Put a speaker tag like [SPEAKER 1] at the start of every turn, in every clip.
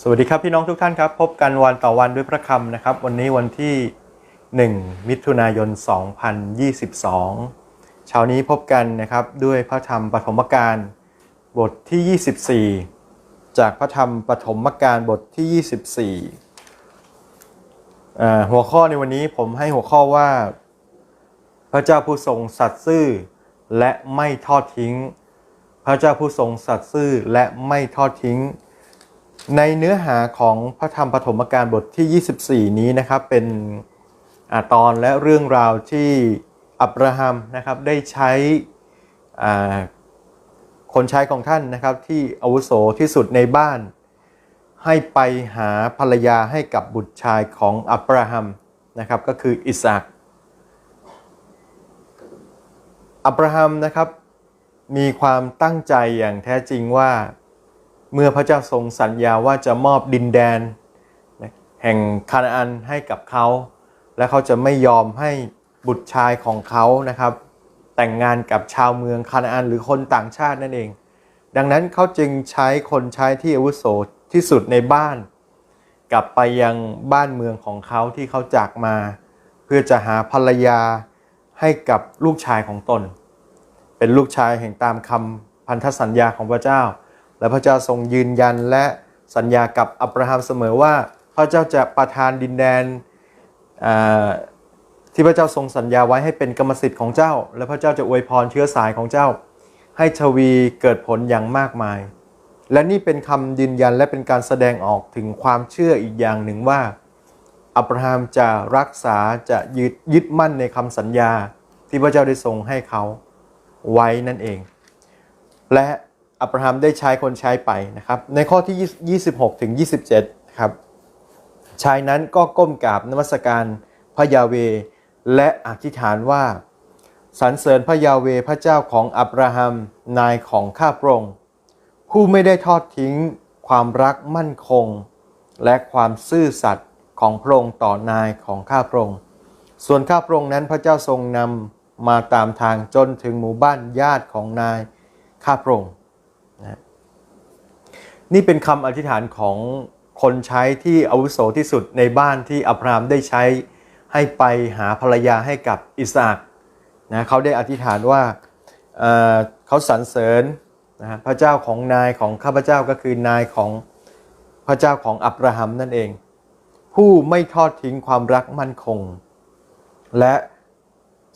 [SPEAKER 1] สวัสดีครับพี่น้องทุกท่านครับ พบกันวันต่อวันด้วยพระคำนะครับ วันนี้วันที่ 1 มิถุนายน 2022 เช้านี้พบกันนะครับด้วยพระธรรมปฐมกาลบทที่ 24 จากพระธรรมปฐมกาลบทที่ 24อ่หัวข้อในวันนี้ผมให้หัวข้อว่า พระเจ้าผู้ทรงสัตย์ซื่อและไม่ทอดทิ้ง พระเจ้าผู้ทรงสัตย์ซื่อและไม่ทอดทิ้ง ในเนื้อหาของพระธรรมปฐมกาลบทที่ 24 นี้นะครับเป็นอตอนและเรื่องราวที่อับราฮัมนะครับได้ใช้คนใช้ของท่านนะครับที่อาวุโสที่สุดในบ้าน ให้ไปหาภรรยาให้กับบุตรชายของอับราฮัมนะครับก็คืออิสอักอับราฮัมนะครับมีความตั้งใจอย่างแท้จริงว่า เมื่อพระเจ้าทรงสัญญาว่าจะมอบดินแดน แห่งคานาอันให้กับเขา และเขาจะไม่ยอมให้บุตรชายของเขานะครับ แต่งงานกับชาวเมืองคานาอันหรือคนต่างชาตินั่นเอง ดังนั้นเขาจึงใช้คนใช้ที่อาวุโสที่สุดในบ้าน กลับไปยังบ้านเมืองของเขาที่เขาจากมา เพื่อจะหาภรรยาให้กับลูกชายของตน เป็นลูกชายแห่งตามคำพันธสัญญาของพระเจ้า และพระเจ้าทรงยืนยันและสัญญากับอับราฮัมเสมอว่า พระเจ้าจะประทานดินแดนที่พระเจ้าทรงสัญญาไว้ให้เป็นกรรมสิทธิ์ของเจ้า และพระเจ้าจะอวยพรเชื้อสายของเจ้า ให้ทวีเกิดผลอย่างมากมาย และนี่เป็นคำยืนยันและเป็นการแสดงออกถึงความเชื่ออีกอย่างหนึ่งว่า อับราฮัมจะรักษาจะยึดยึดมั่นในคำสัญญาที่พระเจ้าได้ทรงให้เขาไว้นั่นเอง และ อับราฮัมได้ใช้คนใช้ไปนะครับ ในข้อที่ 26 ถึง 27ครับ ชายนั้นก็ก้มกราบนมัสการพระยาเว และอธิษฐานว่าสรรเสริญพระยาเวพระเจ้าของอับราฮัมนายของข้าพระองค์ผู้ไม่ได้ทอดทิ้งความรักมั่นคง และความซื่อสัตย์ของพระองค์ต่อนายของข้าพระองค์ส่วนข้าพระองค์นั้นพระเจ้าทรงนำมาตามทางจนถึงหมู่บ้านญาติของนายข้าพระองค์ นี่เป็นคำอธิษฐานของคนใช้ที่อาวุโสที่สุดในบ้านที่อับรามได้ใช้ให้ไปหาภรรยาให้กับอิสอักนะเขาได้อธิษฐานว่าเเขาสรรเสริญนะพระเจ้าของนายของข้าพเจ้าก็คือนายของพระเจ้าของอับราฮัมนั่นเอง ผู้ไม่ทอดทิ้งความรักมั่นคง และ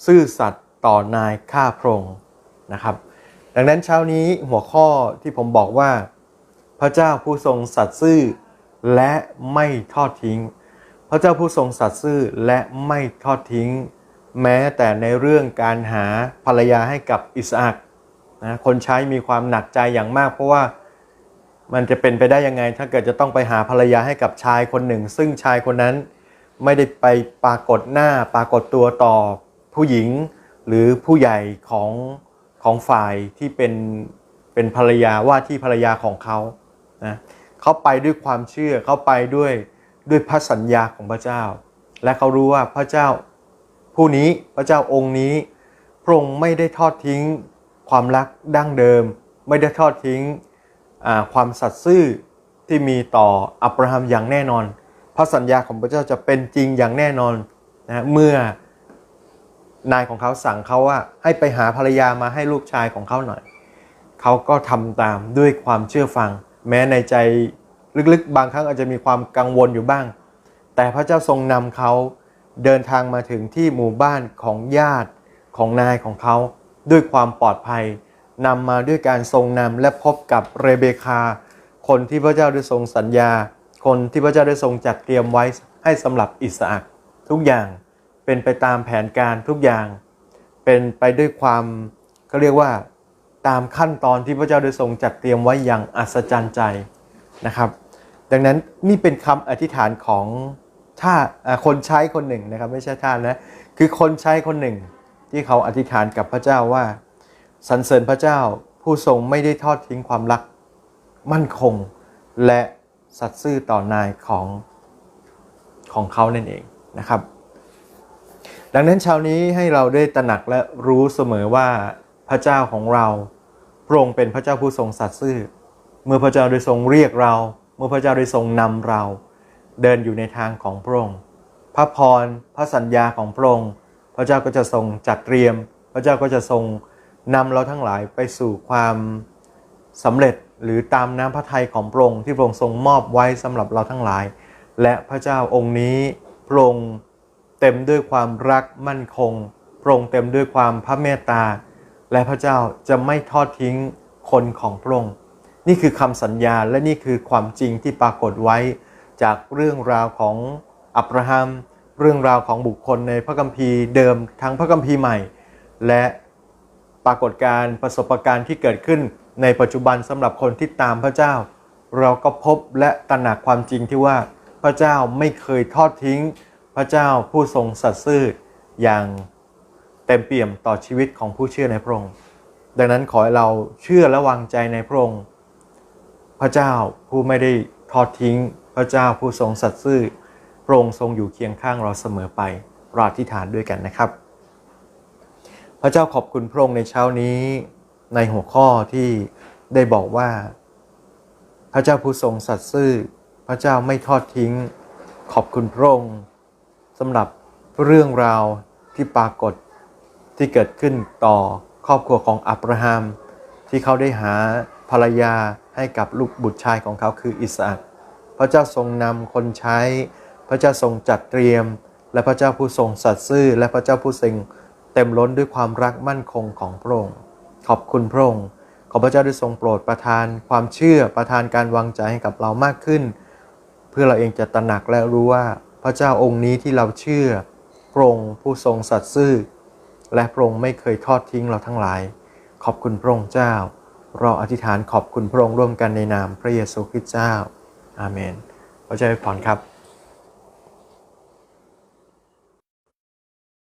[SPEAKER 1] ซื่อสัตย์ต่อนายข้าพระองค์นะครับ ดังนั้นเช้านี้หัวข้อที่ผมบอกว่า พระเจ้าผู้ทรงสัตย์ซื่อและไม่ทอดทิ้ง พระเจ้าผู้ทรงสัตย์ซื่อและไม่ทอดทิ้ง แม้แต่ในเรื่องการหาภรรยาให้กับอิสอักนะคนใช้มีความหนักใจอย่างมาก เพราะว่ามันจะเป็นไปได้ยังไง ถ้าเกิดจะต้องไปหาภรรยาให้กับชายคนหนึ่ง ซึ่งชายคนนั้นไม่ได้ไปปรากฏหน้าปรากฏตัวต่อผู้หญิงหรือผู้ใหญ่ของของฝ่ายที่เป็นเป็นภรรยาว่าที่ภรรยาของเขา นะเขาไปด้วยความเชื่อเขาไปด้วยด้วยพระสัญญาของพระเจ้า และเขารู้ว่าพระเจ้าผู้นี้พระเจ้าองค์นี้พระองค์ไม่ได้ทอดทิ้งความรักดั้งเดิม ไม่ได้ทอดทิ้งความสัตย์ซื่อที่มีต่ออับราฮัมอย่างแน่นอน พระสัญญาของพระเจ้าจะเป็นจริงอย่างแน่นอนนะเมื่อนายของเขาสั่งเขาว่าให้ไปหาภรรยามาให้ลูกชายของเขาหน่อย เขาก็ทำตามด้วยความเชื่อฟัง แม้ในใจลึกๆ บางครั้งอาจจะมีความกังวลอยู่บ้าง แต่พระเจ้าทรงนำเขาเดินทางมาถึงที่หมู่บ้านของญาติของนายของเขาด้วยความปลอดภัยนำมาด้วยการทรงนำและพบกับเรเบคา คนที่พระเจ้าได้ทรงสัญญา คนที่พระเจ้าได้ทรงจัดเตรียมไว้ให้สำหรับอิสอักทุกอย่างเป็นไปตามแผนการทุกอย่าง เป็นไปด้วยความเขาเรียกว่า ตามขั้นตอนที่พระเจ้าได้ทรงจัดเตรียมไว้อย่างอัศจรรย์ใจนะครับ ดังนั้นนี่เป็นคำอธิษฐานของท่าอ่าคนใช้คนหนึ่งนะครับไม่ใช่ท่านนะคือคนใช้คนหนึ่งที่เขาอธิษฐานกับพระเจ้าว่าสรรเสริญพระเจ้าผู้ทรงไม่ได้ทอดทิ้งความรัก มั่นคง และสัตย์ซื่อต่อนายของของเขานั่นเองนะครับ ดังนั้นเช้านี้ให้เราได้ตระหนักและรู้เสมอว่าพระเจ้าของเรา พระองค์เป็นพระเจ้าผู้ทรงสัตย์ซื่อ เมื่อพระเจ้าได้ทรงเรียกเรา เมื่อพระเจ้าได้ทรงนำเรา เดินอยู่ในทางของพระองค์ พระพร พระสัญญาของพระองค์ พระเจ้าก็จะทรงจัดเตรียม พระเจ้าก็จะทรงนำเราทั้งหลายไปสู่ความสำเร็จหรือตามน้ำพระทัยของพระองค์ที่พระองค์ทรงมอบไว้สำหรับเราทั้งหลาย และพระเจ้าองค์นี้พระองค์เต็มด้วยความรักมั่นคงพระองค์เต็มด้วยความพระเมตตา และพระเจ้าจะไม่ทอดทิ้งคนของพระองค์ นี่คือคำสัญญาและนี่คือความจริงที่ปรากฏไว้ จากเรื่องราวของอับราฮัม เรื่องราวของบุคคลในพระคัมภีร์เดิมทั้งพระคัมภีร์ใหม่ และปรากฏการณ์ประสบการณ์ที่เกิดขึ้นในปัจจุบันสำหรับคนที่ตามพระเจ้า เราก็พบและตระหนักความจริงที่ว่าพระเจ้าไม่เคยทอดทิ้ง พระเจ้าผู้ทรงสัตย์ซื่ออย่าง เต็มเปี่ยมต่อชีวิตของผู้เชื่อในพระองค์ ดังนั้นขอให้เราเชื่อและวางใจในพระองค์ พระเจ้าผู้ไม่ได้ทอดทิ้ง พระเจ้าผู้ทรงสัตย์ซื่อ พระองค์ทรงอยู่เคียงข้างเราเสมอไปเราอธิษฐานด้วยกันนะครับ พระเจ้าขอบคุณพระองค์ในเช้านี้ในหัวข้อที่ได้บอกว่า พระเจ้าผู้ทรงสัตย์ซื่อ พระเจ้าไม่ทอดทิ้ง ขอบคุณพระองค์สำหรับเรื่องราวที่ปรากฏ ที่เกิดขึ้นต่อครอบครัวของอับราฮัม ที่เขาได้หาภรรยาให้กับลูกบุตรชายของเขาคืออิสอัคพระเจ้าทรงนำคนใช้ พระเจ้าทรงจัดเตรียม และพระเจ้าผู้ทรงสัตย์ซื่อ และพระเจ้าผู้ทรงเต็มล้นด้วยความรักมั่นคงของพระองค์ขอบคุณพระองค์ขอพระเจ้าได้ทรงโปรดประทาน ความเชื่อประทานการวางใจให้กับเรามากขึ้น เพื่อเราเองจะตระหนักและรู้ว่าพระเจ้าองค์นี้ที่เราเชื่อพระองค์ผู้ทรงสัตย์ซื่อ และพระองค์ไม่เคยทอดทิ้งเราทั้งหลาย ขอบคุณพระองค์เจ้า เราอธิษฐานขอบคุณพระองค์ร่วมกันในนามพระเยซูคริสต์เจ้า อาเมนพระเจ้าให้พรครับ